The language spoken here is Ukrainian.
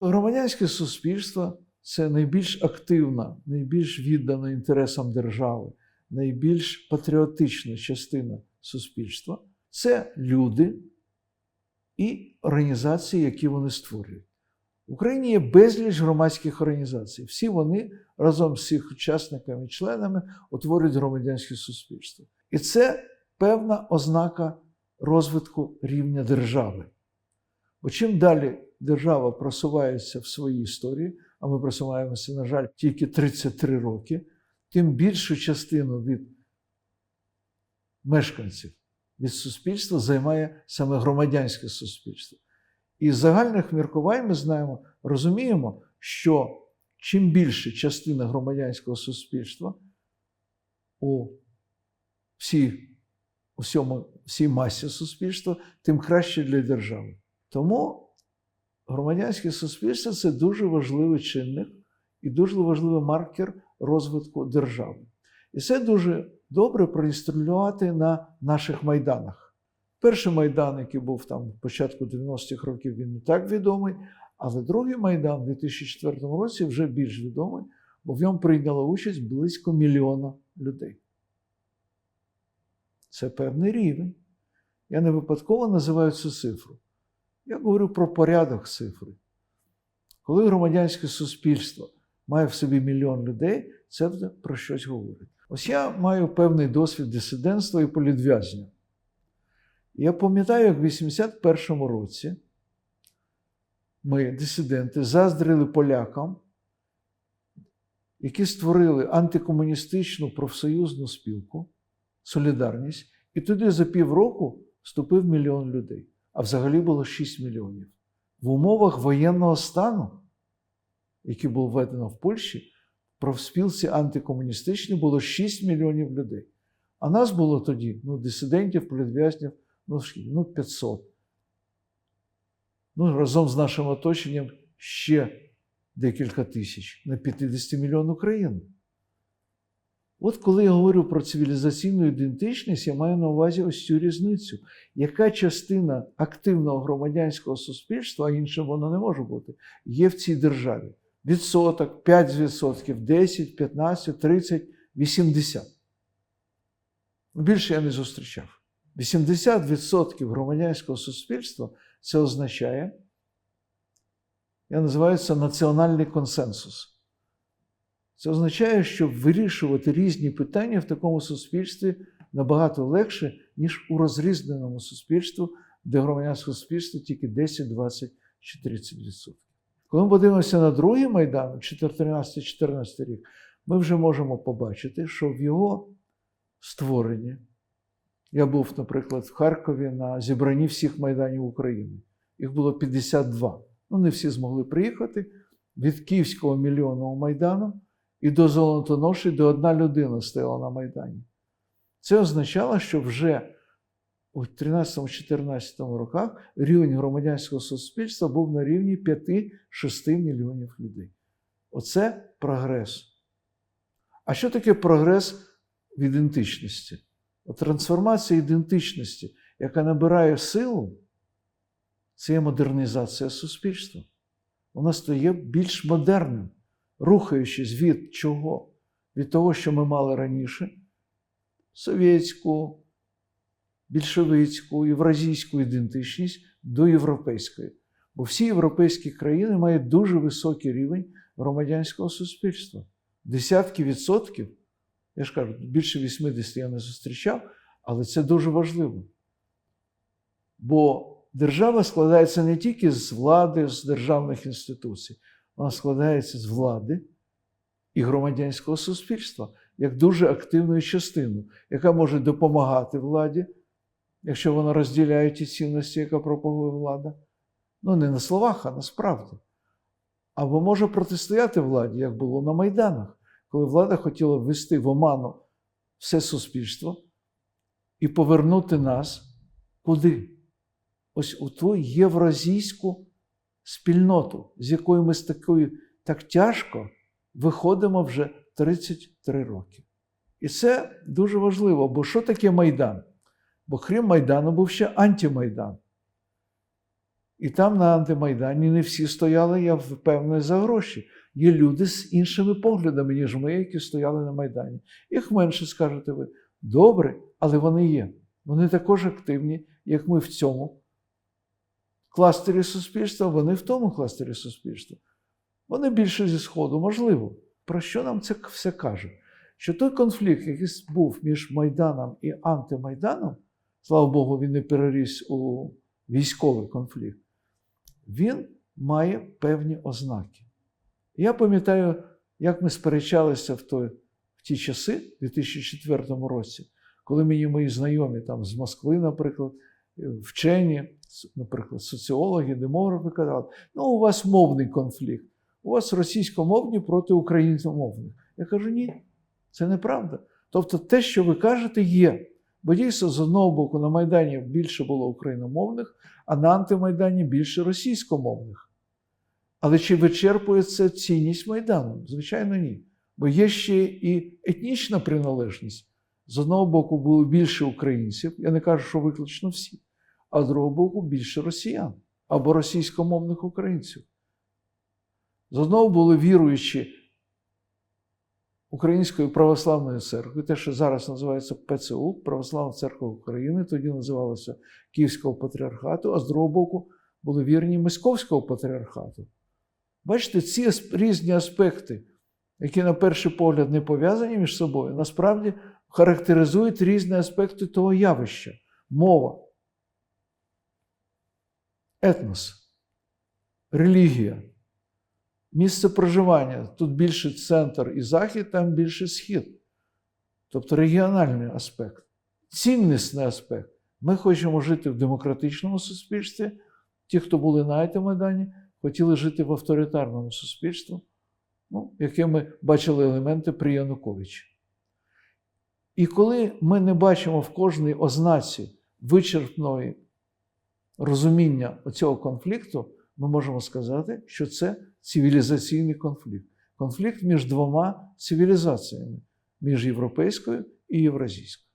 Громадянське суспільство це найбільш активна, найбільш віддана інтересам держави, найбільш патріотична частина суспільства це люди і організації, які вони створюють. В Україні є безліч громадських організацій. Всі вони разом з їх учасниками і членами утворюють громадянське суспільство. І це певна ознака розвитку рівня держави. Бо чим далі держава просувається в своїй історії, а ми просуваємося, на жаль, тільки 33 роки, тим більшу частину від мешканців, від суспільства займає саме громадянське суспільство. І з загальних міркувань ми знаємо, розуміємо, що чим більше частина громадянського суспільства у всій, всьому, всій масі суспільства, тим краще для держави. Тому громадянське суспільство це дуже важливий чинник і дуже важливий маркер розвитку держави. І це дуже добре проілюструвати на наших майданах. Перший майдан, який був там в початку 90-х років, він не так відомий, але другий майдан у 2004 році вже більш відомий, бо в ньому прийняло участь близько мільйона людей. Це певний рівень. Я не випадково називаю цю цифру. Я говорю про порядок цифри. Коли громадянське суспільство має в собі мільйон людей, це вже про щось говорить. Ось я маю певний досвід дисидентства і політв'язня. Я пам'ятаю, як в 81-му році ми, дисиденти, заздрили полякам, які створили антикомуністичну профсоюзну спілку Солідарність, і туди за півроку вступив мільйон людей, а взагалі було 6 мільйонів. В умовах воєнного стану, який був введено в Польщі, в профспілці антикомуністичній було 6 мільйонів людей. А нас було тоді ну, дисидентів, політв'язнів ну, ну 500. Ну, разом з нашим оточенням ще декілька тисяч на 50 мільйонів країн. От коли я говорю про цивілізаційну ідентичність, я маю на увазі ось цю різницю. Яка частина активного громадянського суспільства, а іншим воно не може бути, є в цій державі? Відсоток, 5%, 10, 15, 30, 80. Більше я не зустрічав. 80% громадянського суспільства це означає, я називаю це національний консенсус. Це означає, що вирішувати різні питання в такому суспільстві набагато легше, ніж у розрізненому суспільстві, де громадянське суспільство тільки 10, 20 чи 30%. Коли ми подивимося на другий майдан, 13-14 рік, ми вже можемо побачити, що в його створенні. Я був, наприклад, в Харкові на зібранні всіх майданів України. Їх було 52. Ну, не всі змогли приїхати від Київського мільйонного майдану і до Золотоноші, де одна людина стояла на Майдані. Це означало, що вже у 13-14 роках рівень громадянського суспільства був на рівні 5-6 мільйонів людей. Оце прогрес. А що таке прогрес в ідентичності? Трансформація ідентичності, яка набирає силу, це є модернізація суспільства. Воно стає більш модерним, рухаючись від чого? Від того, що ми мали раніше: совєтську, більшовицьку, євразійську ідентичність до європейської. Бо всі європейські країни мають дуже високий рівень громадянського суспільства. Десятки відсотків. Я ж кажу, більше 80 я не зустрічав, але це дуже важливо. Бо держава складається не тільки з влади, з державних інституцій, вона складається з влади і громадянського суспільства як дуже активною частиною, яка може допомагати владі, якщо вона розділяє ті цінності, яка пропагує влада. Ну, не на словах, а насправді. Або може протистояти владі, як було на Майданах коли влада хотіла ввести в оману все суспільство і повернути нас куди? Ось у ту євразійську спільноту, з якою ми з такою так тяжко виходимо вже 33 роки. І це дуже важливо, бо що таке Майдан? Бо крім Майдану був ще антимайдан. І там на антимайдані не всі стояли, я впевнений, за гроші. Є люди з іншими поглядами, ніж ми, які стояли на Майдані. Їх менше скажете ви. Добре, але вони є. Вони також активні, як ми в цьому кластері суспільства, вони в тому кластері суспільства. Вони більше зі Сходу, можливо. Про що нам це все каже? Що той конфлікт, який був між Майданом і антимайданом, слава Богу, він не переріс у військовий конфлікт, він має певні ознаки. Я пам'ятаю, як ми сперечалися в, той, в ті часи, в 2004 році, коли мені мої знайомі там з Москви, наприклад, вчені, наприклад, соціологи, демографи казали, ну, у вас мовний конфлікт, у вас російськомовні проти україномовних. Я кажу, ні, це неправда. Тобто те, що ви кажете, є. Бо дійсно, з одного боку, на Майдані більше було україномовних, а на антимайдані більше російськомовних. Але чи вичерпує це цінність Майдану? Звичайно, ні. Бо є ще і етнічна приналежність. З одного боку, було більше українців, я не кажу, що виключно всі, а з другого боку, більше росіян або російськомовних українців. З одного були віруючі Української православної церкви, те, що зараз називається ПЦУ, Православна Церква України, тоді називалося Київського патріархату, а з другого боку були вірні Московського патріархату. Бачите, ці різні аспекти, які на перший погляд не пов'язані між собою, насправді характеризують різні аспекти того явища: мова, етнос, релігія, місце проживання. Тут більше центр і захід, там більше схід. Тобто регіональний аспект, ціннісний аспект. Ми хочемо жити в демократичному суспільстві. Ті, хто були на Айтамайдані, хотіли жити в авторитарному суспільстві, ну, яке ми бачили елементи при Януковичі. І коли ми не бачимо в кожній ознаці вичерпної розуміння цього конфлікту, ми можемо сказати, що це цивілізаційний конфлікт. Конфлікт між двома цивілізаціями між європейською і євразійською.